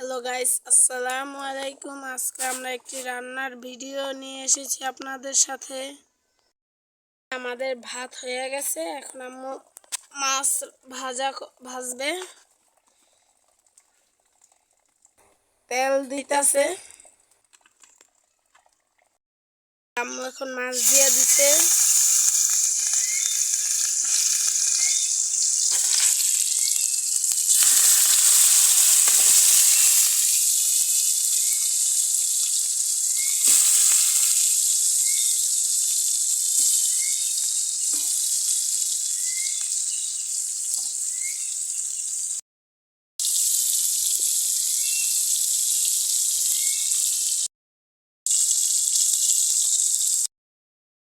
Hello guys, আসসালামু আলাইকুম। আজকে আমরা একটি রান্নার ভিডিও নিয়ে এসেছি আপনাদের সাথে। আমাদের ভাত হয়ে গেছে, এখন আম্মু মাছ ভাজা ভাজবে। তেল দিতেছে। আম্মু এখন মাছ দিয়ে দিতে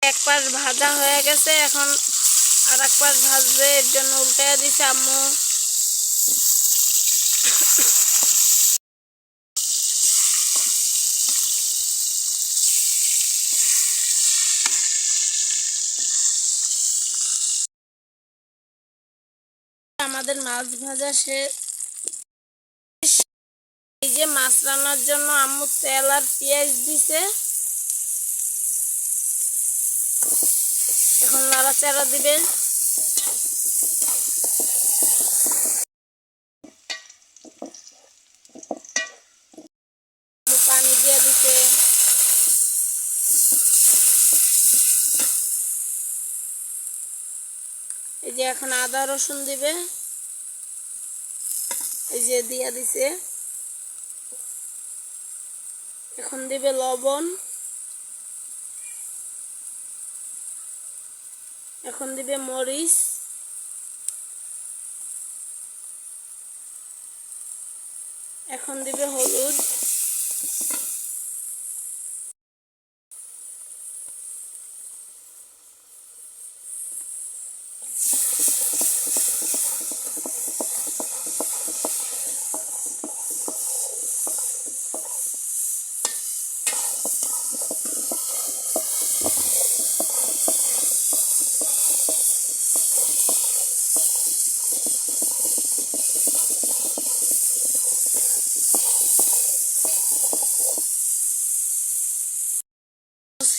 এক পাশ ভাজা হয়ে গেছে, এখন আর এক পাশ ভাজবে, এর জন্য উল্টে দিছে আম্মু। আমাদের মাছ ভাজা শেষ। এই যে মাছ রান্নার জন্য আম্মু তেল আর পেঁয়াজ দিছে। এখন নাড়াচাড়া দিবে। পানি দিয়ে দিছে এই যে এখন আদা, রসুন দিবে। এই যে দিয়া দিছে। এখন দিবে লবণ। এখন দিবে মরিচ। এখন দিবে হলুদ।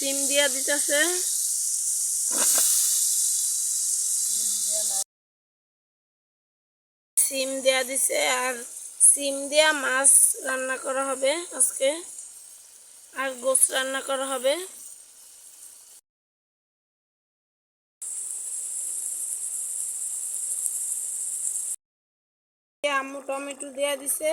সিম দিয়া দিতেছে। সিম দেয়া দিছে আর সিম দিয়া মাছ রান্না করা হবে আজকে। আর গোস রান্না করা হবে। আম্মু টমেটো দেয়া দিছে।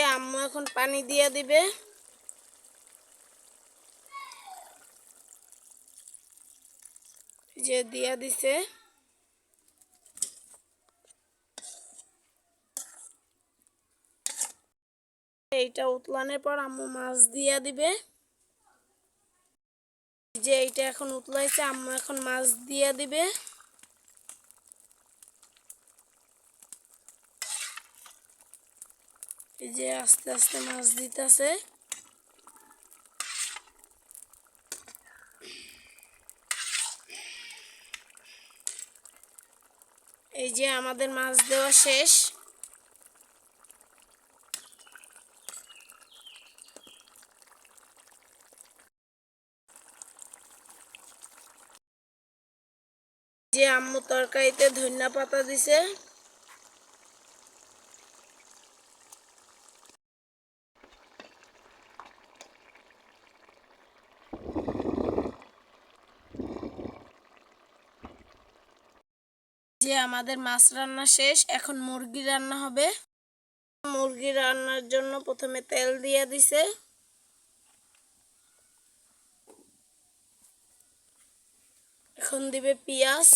আম্মু এখন পানি দিয়ে দিবে। যে দিয়া দিছে। এইটা উতলানোর পর আম্মু মাছ দিয়া দিবে। যে এইটা এখন উতলাইছে, আম্মু এখন মাছ দিয়া দিবে। এই যে আস্তে আস্তে মাছ দিতেছে। এই যে আমাদের মাছ দেওয়া শেষ। যে আম্মু তরকারিতে ধনিয়া পাতা দিছে। যে আমাদের মাছ রান্না শেষ, এখন মুরগি রান্না হবে। মুরগি রান্নার জন্য প্রথমে তেল দিয়ে দিছে। এখন দিবে পেঁয়াজ।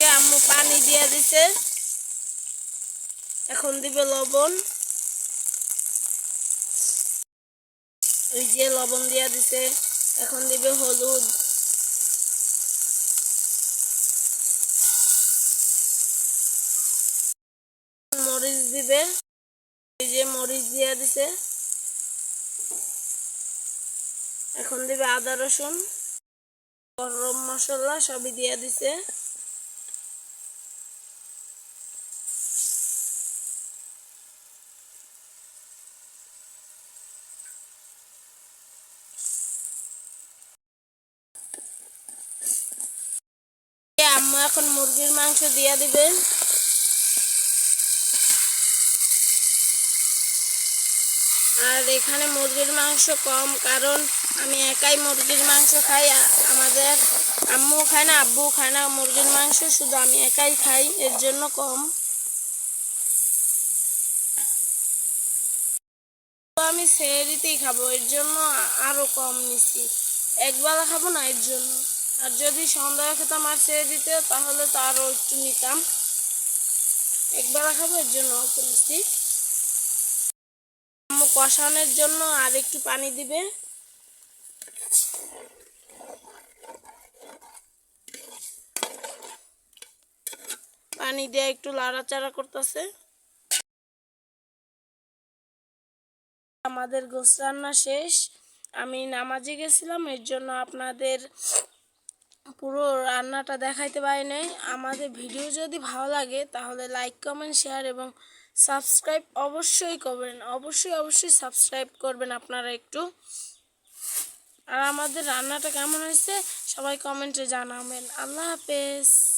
আম্মু পানি দিয়ে দিছে। এখন দিবে লবণ। ওই যে লবণ দিয়া দিছে, এখন দিবে হলুদ। মরিচ দিবে, এই যে মরিচ দিয়া দিছে। এখন দিবে আদা রসুন, গরম মশলা সবই দিয়ে দিছে এই আম্মু এখন মুরগির মাংস দিয়ে দিবে আর এখানে মুরগির মাংস কম, কারণ আমি একাই মুরগির মাংস খাই আমাদের আম্মু খায় না আব্বু খায় না, মুরগির মাংস শুধু আমি একাই খাই, এর জন্য কম। আমি সেহরিতেই খাব, এর জন্য আ- আরও কম নিছি একবেলা খাব না, এর জন্য। আর যদি সন্ধ্যা খেতাম আর সেহরিতে তাহলে তো আরও একটু নিতাম। একবার খাব এর জন্য অল্প নিচ্ছি কষানোর জন্য আর একটু পানি দিবে। পানি দিয়ে একটু লাড়াচাড়া করতেছে। আমাদের গোস রান্না শেষ। আমি নামাজে গেছিলাম, এর জন্য আপনাদের পুরো রান্নাটা দেখাইতে পারি নাই। আমাদের ভিডিও যদি ভালো লাগে, তাহলে লাইক কমেন্ট শেয়ার এবং সাবস্ক্রাইব অবশ্যই করবেন। অবশ্যই অবশ্যই সাবস্ক্রাইব করবেন আপনারা একটু। আর আমাদের রান্নাটা কেমন হয়েছে, সবাই কমেন্টে জানাবেন। আল্লাহ হাফেজ।